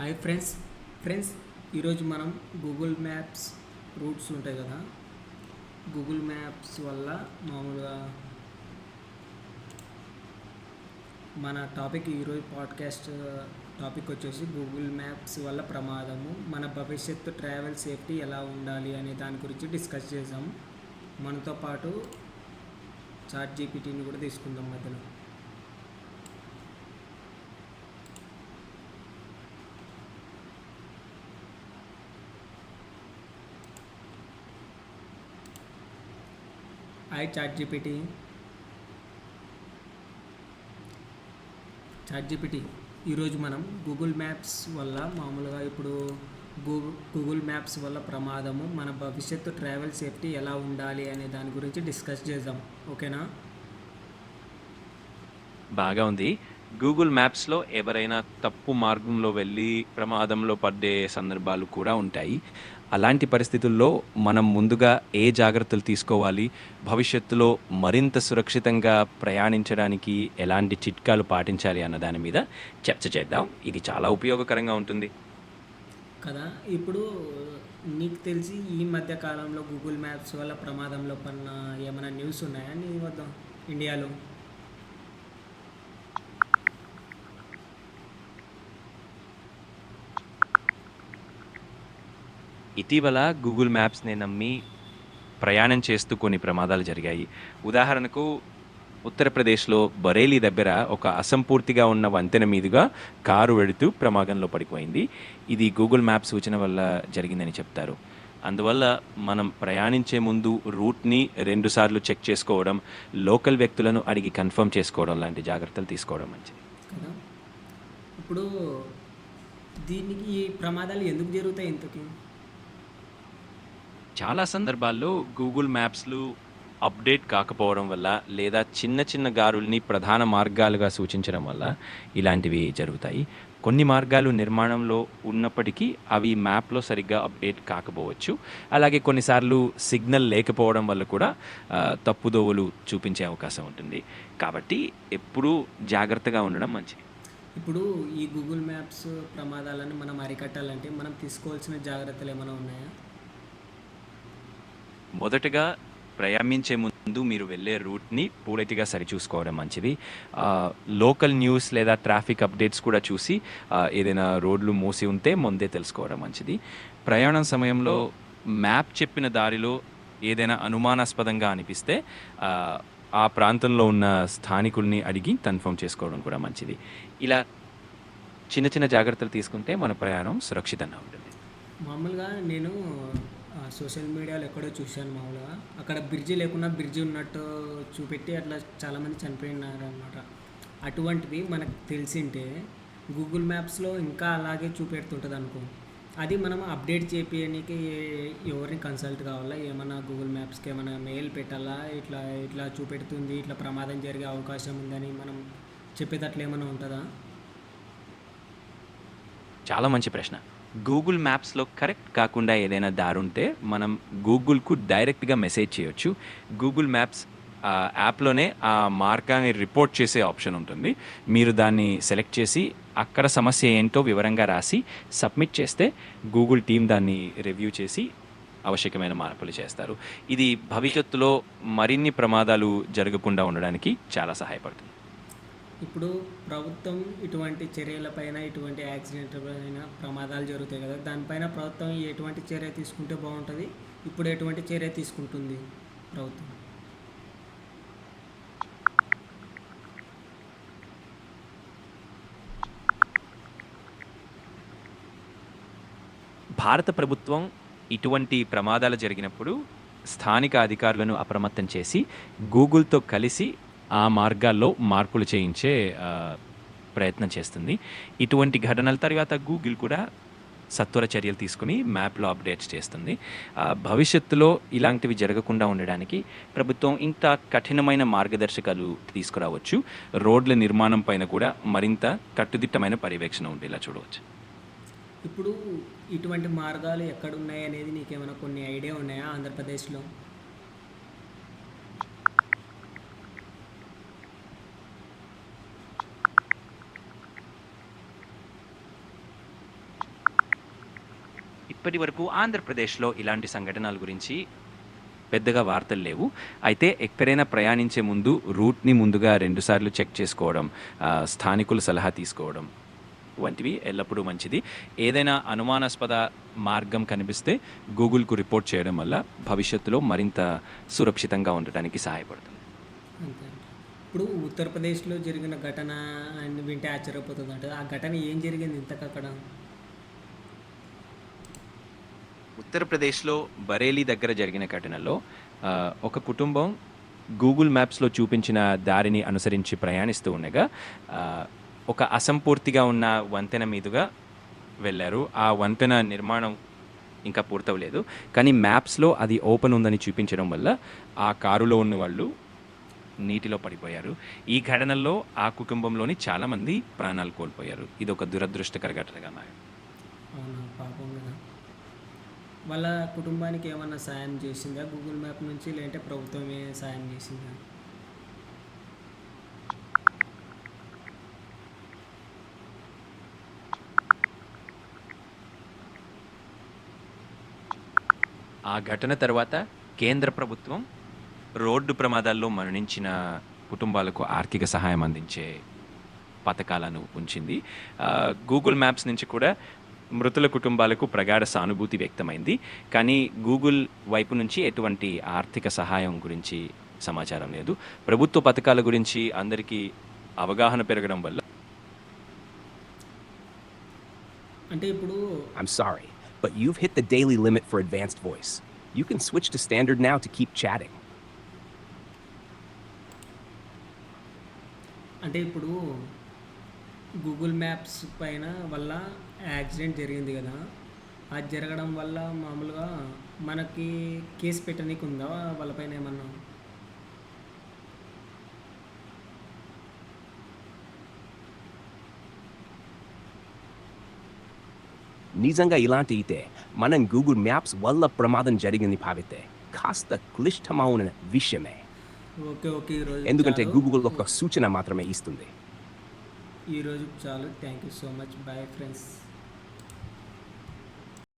Hi friends. Friends ఈరోజు మనం Google maps roots ఉంటాయి కదా. గూగుల్ మ్యాప్స్ వల్ల మామూలుగా మన టాపిక్ ఈరోజు పాడ్కాస్ట్ టాపిక్ వచ్చేసి గూగుల్ మ్యాప్స్ వల్ల ప్రమాదము మన భవిష్యత్తు ట్రావెల్ సేఫ్టీ ఎలా ఉండాలి అనే దాని గురించి డిస్కస్ చేసాము మనతో పాటు చాట్ జీపీటీని కూడా తీసుకుందాం మధ్యలో. Hi chat GPT chat GPT ఈరోజు మనం గూగుల్ మ్యాప్స్ వల్ల మామూలుగా ఇప్పుడు గూగుల్ గూగుల్ మ్యాప్స్ వల్ల ప్రమాదము మన భవిష్యత్తు ట్రావెల్ సేఫ్టీ ఎలా ఉండాలి అనే దాని గురించి డిస్కస్ చేద్దాం. ఓకేనా బాగా ఉంది. గూగుల్ మ్యాప్స్లో ఎవరైనా తప్పు మార్గంలో వెళ్ళి ప్రమాదంలో పడ్డే సందర్భాలు కూడా ఉంటాయి. అలాంటి పరిస్థితుల్లో మనం ముందుగా ఏ జాగ్రత్తలు తీసుకోవాలి? భవిష్యత్తులో మరింత సురక్షితంగా ప్రయాణించడానికి ఎలాంటి చిట్కాలు పాటించాలి అన్న దాని మీద చర్చ చేద్దాం. ఇది చాలా ఉపయోగకరంగా ఉంటుంది. కదా ఇప్పుడు నీకు తెలిసి ఈ మధ్య కాలంలో గూగుల్ మ్యాప్స్ వల్ల ప్రమాదంలో పడిన ఏమైనా న్యూస్ ఉన్నాయా నీ వద్ద? ఇండియాలో ఇటీవల గూగుల్ మ్యాప్స్ని నమ్మి ప్రయాణం చేస్తూ కొన్ని ప్రమాదాలు జరిగాయి. ఉదాహరణకు ఉత్తరప్రదేశ్లో బరేలీ దగ్గర ఒక అసంపూర్తిగా ఉన్న వంతెన మీదుగా కారు వెడుతూ ప్రమాదంలో పడిపోయింది. ఇది గూగుల్ మ్యాప్ సూచన వల్ల జరిగిందని చెప్తారు. అందువల్ల మనం ప్రయాణించే ముందు రూట్ని రెండుసార్లు చెక్ చేసుకోవడం లోకల్ వ్యక్తులను అడిగి కన్ఫర్మ్ చేసుకోవడం లాంటి జాగ్రత్తలు తీసుకోవడం మంచిది. కదా? ఇప్పుడు దీనికి ఈ ప్రమాదాలు ఎందుకు జరుగుతాయి ఇంతకీ? చాలా సందర్భాల్లో గూగుల్ మ్యాప్స్లు అప్డేట్ కాకపోవడం వల్ల లేదా చిన్న చిన్న గారుల్ని ప్రధాన మార్గాలుగా సూచించడం వల్ల ఇలాంటివి జరుగుతాయి. కొన్ని మార్గాలు నిర్మాణంలో ఉన్నప్పటికీ అవి మ్యాప్లో సరిగ్గా అప్డేట్ కాకపోవచ్చు. అలాగే కొన్నిసార్లు సిగ్నల్ లేకపోవడం వల్ల కూడా తప్పుదోవలు చూపించే అవకాశం ఉంటుంది. కాబట్టి ఎప్పుడూ జాగ్రత్తగా ఉండడం మంచిది. ఇప్పుడు ఈ గూగుల్ మ్యాప్స్ ప్రమాదాలను మనం అరికట్టాలంటే మనం తీసుకోవాల్సిన జాగ్రత్తలు ఏమైనా ఉన్నాయా? మొదటగా ప్రయాణించే ముందు మీరు వెళ్ళే రూట్ని పూర్తిగా సరిచూసుకోవడం మంచిది. లోకల్ న్యూస్ లేదా ట్రాఫిక్ అప్డేట్స్ కూడా చూసి ఏదైనా రోడ్లు మూసి ఉంటే ముందే తెలుసుకోవడం మంచిది. ప్రయాణం సమయంలో మ్యాప్ చెప్పిన దారిలో ఏదైనా అనుమానాస్పదంగా అనిపిస్తే ఆ, ప్రాంతంలో ఉన్న స్థానికుల్ని అడిగి కన్ఫర్మ్ చేసుకోవడం కూడా మంచిది. ఇలా చిన్న చిన్న జాగ్రత్తలు తీసుకుంటే మన ప్రయాణం సురక్షితంగా ఉంటుంది. మామూలుగా నేను సోషల్ మీడియాలో ఎక్కడో చూశాను మామూలుగా. అక్కడ బ్రిడ్జి లేకుండా బ్రిడ్జి ఉన్నట్టు చూపెట్టి అట్లా చాలామంది చనిపోయినారు అనమాట అటువంటివి మనకు తెలిసింటే గూగుల్ మ్యాప్స్లో ఇంకా అలాగే చూపెడుతుంటుంది అనుకో అది మనం అప్డేట్ చేపించడానికి ఎవరిని కన్సల్ట్ కావాలా? ఏమైనా గూగుల్ మ్యాప్స్కి ఏమైనా మెయిల్ పెట్టాలా? ఇట్లా ఇట్లా చూపెడుతుంది ఇట్లా ప్రమాదం జరిగే అవకాశం ఉందని మనం చెప్పేటట్లు ఏమైనా ఉంటుందా? చాలా మంచి ప్రశ్న. గూగుల్ మ్యాప్స్లో కరెక్ట్ కాకుండా ఏదైనా దారి ఉంటే మనం గూగుల్కు డైరెక్ట్గా మెసేజ్ చేయొచ్చు. గూగుల్ మ్యాప్స్ యాప్లోనే ఆ మార్గాన్ని రిపోర్ట్ చేసే ఆప్షన్ ఉంటుంది. మీరు దాన్ని సెలెక్ట్ చేసి అక్కడ సమస్య ఏంటో వివరంగా రాసి సబ్మిట్ చేస్తే గూగుల్ టీం దాన్ని రివ్యూ చేసి ఆవశ్యకమైన మార్పులు చేస్తారు. ఇది భవిష్యత్తులో మరిన్ని ప్రమాదాలు జరగకుండా ఉండడానికి చాలా సహాయపడుతుంది. ఇప్పుడు ప్రభుత్వం ఇటువంటి చర్యలపైన ఇటువంటి యాక్సిడెంట్ పైన ప్రమాదాలు జరుగుతాయి కదా. దానిపైన ప్రభుత్వం ఎటువంటి చర్య తీసుకుంటే బాగుంటుంది? ఇప్పుడు ఎటువంటి చర్య తీసుకుంటుంది ప్రభుత్వం? భారత ప్రభుత్వం ఇటువంటి ప్రమాదాలు జరిగినప్పుడు స్థానిక అధికారులను అప్రమత్తం చేసి గూగుల్తో కలిసి ఆ మార్గాల్లో మార్పులు చేయించే ప్రయత్నం చేస్తుంది. ఇటువంటి ఘటనల తర్వాత గూగుల్ కూడా సత్వర చర్యలు తీసుకుని మ్యాప్లో అప్డేట్స్ చేస్తుంది. భవిష్యత్తులో ఇలాంటివి జరగకుండా ఉండడానికి ప్రభుత్వం ఇంత కఠినమైన మార్గదర్శకాలు తీసుకురావచ్చు. రోడ్ల నిర్మాణం పైన కూడా మరింత కట్టుదిట్టమైన పర్యవేక్షణ ఉండేలా చూడవచ్చు. ఇప్పుడు ఇటువంటి మార్గాలు ఎక్కడ ఉన్నాయి అనేది నీకేమైనా కొన్ని ఐడియా ఉన్నాయా ఆంధ్రప్రదేశ్లో? ఇప్పటి వరకు ఆంధ్రప్రదేశ్లో ఇలాంటి సంఘటనల గురించి పెద్దగా వార్తలు లేవు. అయితే ఎక్కడైనా ప్రయాణించే ముందు రూట్ని ముందుగా రెండుసార్లు చెక్ చేసుకోవడం స్థానికులు స్థానికుల సలహా తీసుకోవడం వంటివి ఎల్లప్పుడూ మంచిది. ఏదైనా అనుమానాస్పద మార్గం కనిపిస్తే గూగుల్కు రిపోర్ట్ చేయడం వల్ల భవిష్యత్తులో మరింత సురక్షితంగా ఉండటానికి సహాయపడుతుంది. ఇప్పుడు ఉత్తరప్రదేశ్లో జరిగిన ఘటన అని వింటే ఆశ్చర్యపోతుంది అంటే ఆ ఘటన ఏం జరిగింది ఇంతకు అక్కడ ఉత్తరప్రదేశ్లో బరేలీ దగ్గర జరిగిన ఘటనలో ఒక కుటుంబం గూగుల్ మ్యాప్స్లో చూపించిన దారిని అనుసరించి ప్రయాణిస్తూ ఉండగా ఒక అసంపూర్తిగా ఉన్న వంతెన మీదుగా వెళ్ళారు. ఆ వంతెన నిర్మాణం ఇంకా పూర్తవలేదు. కానీ మ్యాప్స్లో అది ఓపెన్ ఉందని చూపించడం వల్ల ఆ కారులో ఉన్న వాళ్ళు నీటిలో పడిపోయారు. ఈ ఘటనలో ఆ కుటుంబంలోని చాలామంది ప్రాణాలు కోల్పోయారు. ఇది ఒక దురదృష్టకర ఘటనగా మారింది. పాపం వాళ్ళ కుటుంబానికి ఏమన్నా సాయం చేసిందా? గూగుల్ మ్యాప్ నుంచి లేదంటే ప్రభుత్వమే సాయం చేసిందా? ఆ ఘటన తర్వాత కేంద్ర ప్రభుత్వం రోడ్డు ప్రమాదాల్లో మరణించిన కుటుంబాలకు ఆర్థిక సహాయం అందించే పథకాలను ఉంచింది. ఆ, గూగుల్ మ్యాప్స్ నుంచి కూడా మృతుల కుటుంబాలకు ప్రగాఢ సానుభూతి వ్యక్తమైంది కానీ గూగుల్ వైపు నుంచి ఎటువంటి ఆర్థిక సహాయం గురించి సమాచారం లేదు ప్రభుత్వ పథకాల గురించి అందరికీ అవగాహన పెరగడం వల్ల అంటే ఇప్పుడు I'm sorry, but you've hit the daily limit for advanced voice. You can switch to standard now to keep chatting. అంటే ఇప్పుడు గూగుల్ మ్యాప్స్ పైన వల్ల యాక్సిడెంట్ జరిగింది కదా. అది జరగడం వల్ల మామూలుగా మనకి కేసు పెట్టనీకి ఉందా వాళ్ళపైన ఏమన్నా? నిజంగా ఇలాంటి అయితే మనం గూగుల్ మ్యాప్స్ వల్ల ప్రమాదం జరిగింది భావితే కాస్త క్లిష్టమైన విషయమే. ఓకే ఓకే ఈరోజు ఎందుకంటే. గూగుల్ ఒక సూచన మాత్రమే ఇస్తుంది. ఈరోజు చాలు. Thank you so much bye friends